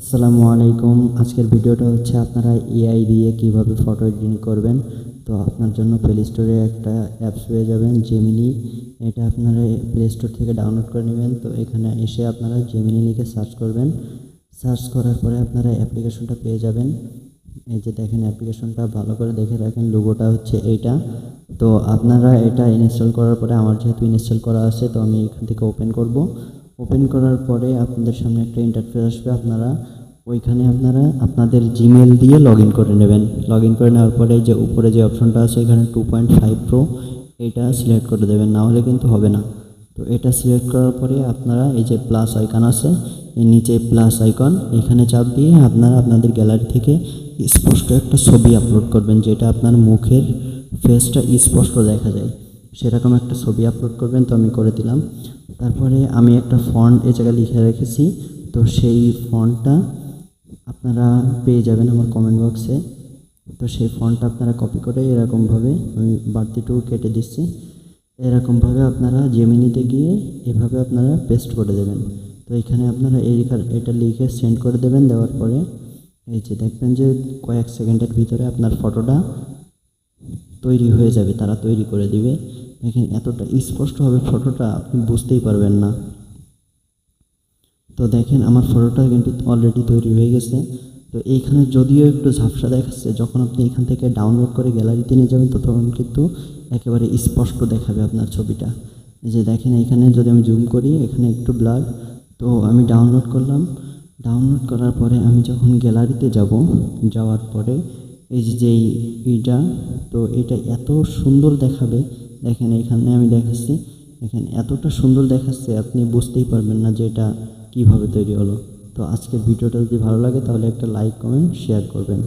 আসসালামু আলাইকুম। আজকের ভিডিওটা হচ্ছে আপনারা এআই দিয়ে কীভাবে ফটো এডিটিং করবেন। তো আপনার জন্য প্লে স্টোরে একটা অ্যাপস পেয়ে যাবেন জেমিনি এটা আপনারা প্লে স্টোর থেকে ডাউনলোড করে নেবেন। তো এখানে এসে আপনারা জেমিনি লিখে সার্চ করবেন। সার্চ করার পরে আপনারা অ্যাপ্লিকেশনটা পেয়ে যাবেন। এই যে দেখেন অ্যাপ্লিকেশনটা ভালো করে দেখে রাখেন লোগোটা হচ্ছে এইটা। তো আপনারা এটা ইনস্টল করার পরে, আমার যেহেতু ইনস্টল করা আছে, তো আমি এখান থেকে ওপেন করব। ওপেন করার পরে আপনাদের সামনে একটা ইন্টারফেস আসবে। আপনারা ওইখানে আপনারা আপনাদের জিমেল দিয়ে লগ করে নেবেন। লগ করে নেওয়ার পরে যে উপরে যে অপশনটা আছে, এখানে টু পয়েন্ট ফাইভ প্রো এটা সিলেক্ট করে দেবেন। না হলে কিন্তু হবে না। তো এটা সিলেক্ট করার পরে আপনারা এই যে প্লাস আইকন আছে এই নিচে প্লাস আইকন এখানে চাপ দিয়ে আপনারা আপনাদের গ্যালারি থেকে স্পষ্ট একটা ছবি আপলোড করবেন, যেটা আপনার মুখের ফেসটা স্পষ্ট দেখা যায়। সেরকম একটা ছবি আপলোড করবেন, তো আমি করে দিলাম। তারপরে আমি একটা ফন্ট এ জায়গায় লিখে রেখেছি। তো সেই ফন্টটা আপনারা পেয়ে যাবেন আমার কমেন্ট বক্সে তো সেই ফন্টটা আপনারা কপি করে এরকমভাবে আমি বাড়তিটুকু কেটে দিচ্ছি। এরকমভাবে আপনারা জেমিনিতে গিয়ে এভাবে আপনারা পেস্ট করে দেবেন। তো এখানে আপনারা এই এটা লিখে সেন্ড করে দেবেন, দেওয়ার পরে এই যে দেখবেন যে কয়েক সেকেন্ডের ভিতরে আপনার ফটোটা তৈরি হয়ে যাবে, তারা তৈরি করে দিবে। দেখেন এতটা স্পষ্ট হবে ফটোটা আপনি বুঝতেই পারবেন না। তো দেখেন আমার ফটোটা কিন্তু অলরেডি তৈরি হয়ে গেছে। তো এইখানে যদিও একটু ঝাপসা দেখাচ্ছে, যখন আপনি এখান থেকে ডাউনলোড করে গ্যালারিতে নিয়ে যাবেন, তখন কিন্তু একেবারে স্পষ্ট দেখাবে আপনার ছবিটা। যে দেখেন এখানে যদি আমি জুম করি, এখানে একটু ব্লার তো আমি ডাউনলোড করলাম। ডাউনলোড করার পরে আমি যখন গ্যালারিতে যাব, যাওয়ার পরে এই যে যেই এইটা তো এটা এত সুন্দর দেখাবে। দেখেন এখানে আমি দেখাচ্ছি। দেখেন এতটা সুন্দর দেখাচ্ছে, আপনি বুঝতেই পারবেন না যে এটা কীভাবে তৈরি হলো। তো আজকের ভিডিওটা যদি ভালো লাগে, তাহলে একটা লাইক কমেন্ট শেয়ার করবেন।